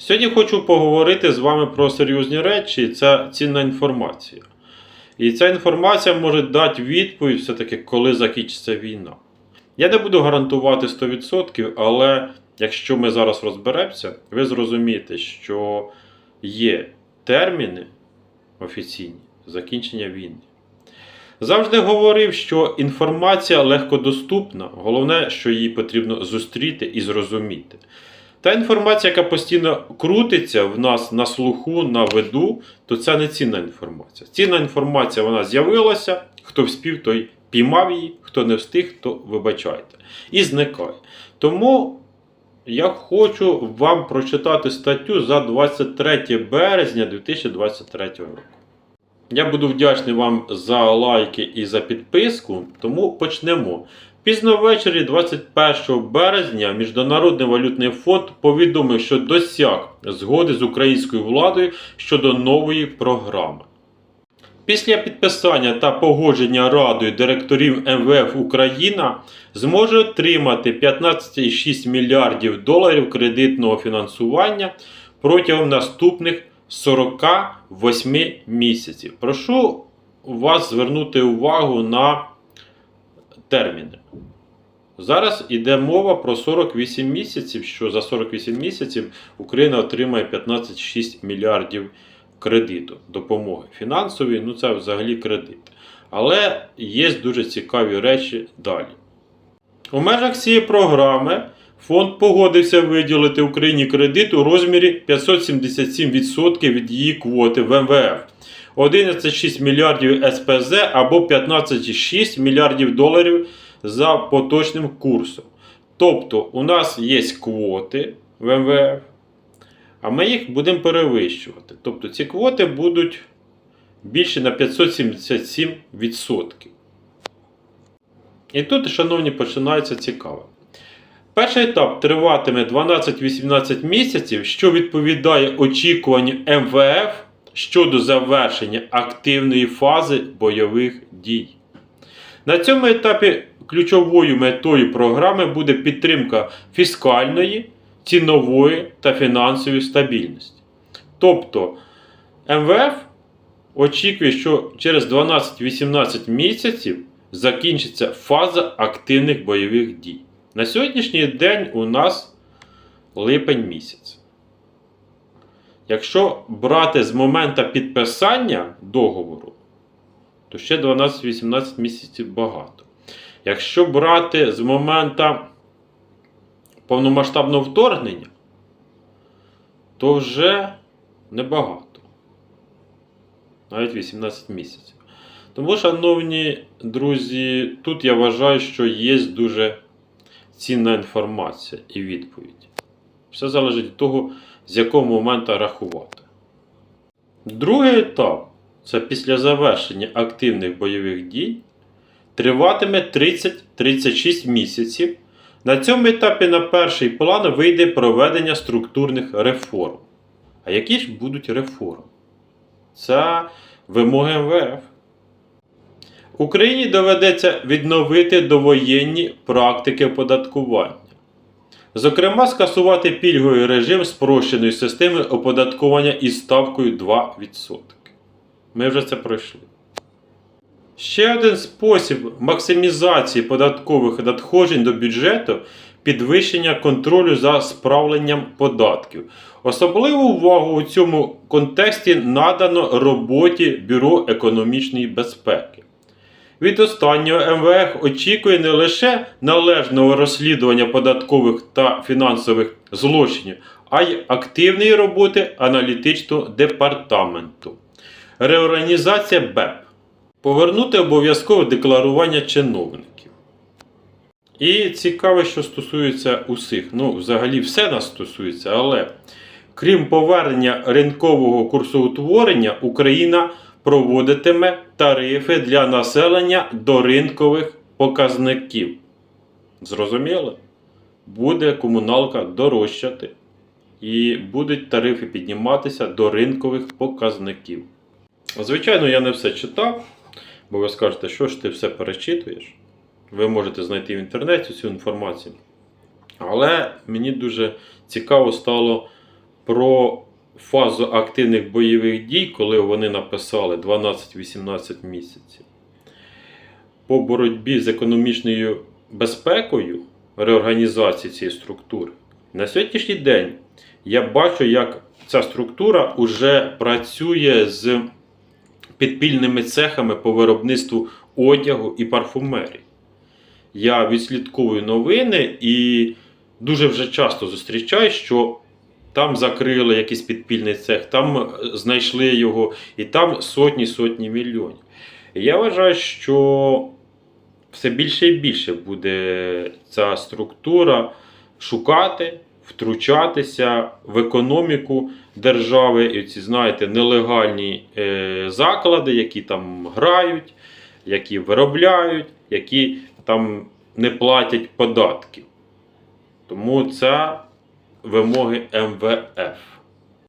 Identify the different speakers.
Speaker 1: Сьогодні хочу поговорити з вами про серйозні речі. Це цінна інформація. І ця інформація може дати відповідь, все-таки, коли закінчиться війна. Я не буду гарантувати 100%, але якщо ми зараз розберемося, ви зрозумієте, що є терміни офіційні закінчення війни. Завжди говорив, що інформація легкодоступна, головне, що її потрібно зустріти і зрозуміти. Та інформація, яка постійно крутиться в нас на слуху, на виду, то це не цінна інформація. Цінна інформація вона з'явилася, хто вспів, той піймав її, хто не встиг, то вибачайте. І зникає. Тому я хочу вам прочитати статтю за 23 березня 2023 року. Я буду вдячний вам за лайки і за підписку, тому почнемо. Пізно ввечері 21 березня Міжнародний валютний фонд повідомив, що досяг згоди з українською владою щодо нової програми. Після підписання та погодження Радою директорів МВФ Україна зможе отримати 15,6 мільярдів доларів кредитного фінансування протягом наступних 48 місяців. Прошу вас звернути увагу на терміни. Зараз йде мова про 48 місяців, що за 48 місяців Україна отримає 15,6 мільярдів кредиту, допомоги фінансової, ну це взагалі кредит. Але є дуже цікаві речі далі. У межах цієї програми фонд погодився виділити Україні кредит у розмірі 577% від її квоти в МВФ. 11,6 мільярдів СПЗ або 15,6 мільярдів доларів за поточним курсом. Тобто у нас є квоти в МВФ, а ми їх будемо перевищувати. Тобто ці квоти будуть більше на 577%. І тут, шановні, починається цікаве. Перший етап триватиме 12-18 місяців, що відповідає очікуванню МВФ щодо завершення активної фази бойових дій. На цьому етапі ключовою метою програми буде підтримка фіскальної, цінової та фінансової стабільності. Тобто МВФ очікує, що через 12-18 місяців закінчиться фаза активних бойових дій. На сьогоднішній день у нас липень місяць. Якщо брати з моменту підписання договору, то ще 12-18 місяців багато. Якщо брати з моменту повномасштабного вторгнення, то вже небагато. Навіть 18 місяців. Тому, шановні друзі, тут я вважаю, що є дуже цінна інформація і відповідь. Все залежить від того, з якого моменту рахувати. Другий етап це після завершення активних бойових дій триватиме 30-36 місяців. На цьому етапі на перший план вийде проведення структурних реформ. А які ж будуть реформи? Це вимоги МВФ. Україні доведеться відновити довоєнні практики оподаткування. Зокрема, скасувати пільговий режим спрощеної системи оподаткування із ставкою 2%. Ми вже це пройшли. Ще один спосіб максимізації податкових надходжень до бюджету підвищення контролю за справленням податків. Особливу увагу у цьому контексті надано роботі Бюро економічної безпеки. Від останнього МВФ очікує не лише належного розслідування податкових та фінансових злочинів, а й активної роботи аналітичного департаменту. Реорганізація БЕП. Повернути обов'язкове декларування чиновників. І цікаве, що стосується усіх. Ну, взагалі, все нас стосується, але крім повернення ринкового курсоутворення, Україна проводитиме тарифи для населення до ринкових показників. Зрозуміло? Буде комуналка дорожчати. І будуть тарифи підніматися до ринкових показників. Звичайно, я не все читав, бо ви скажете, що ж ти все перечитуєш. Ви можете знайти в інтернеті цю інформацію. Але мені дуже цікаво стало про фазу активних бойових дій, коли вони написали 12-18 місяців. По боротьбі з економічною безпекою реорганізації цієї структури. На сьогоднішній день я бачу, як ця структура вже працює з підпільними цехами по виробництву одягу і парфумерії. Я відслідковую новини і дуже вже часто зустрічаю, що там закрили якийсь підпільний цех, там е, знайшли його, і там сотні сотні мільйонів. Я вважаю, що все більше і більше буде ця структура шукати, втручатися в економіку держави, і ці, знаєте, нелегальні е, заклади, які там грають, які виробляють, які там не платять податків. Тому це вимоги МВФ.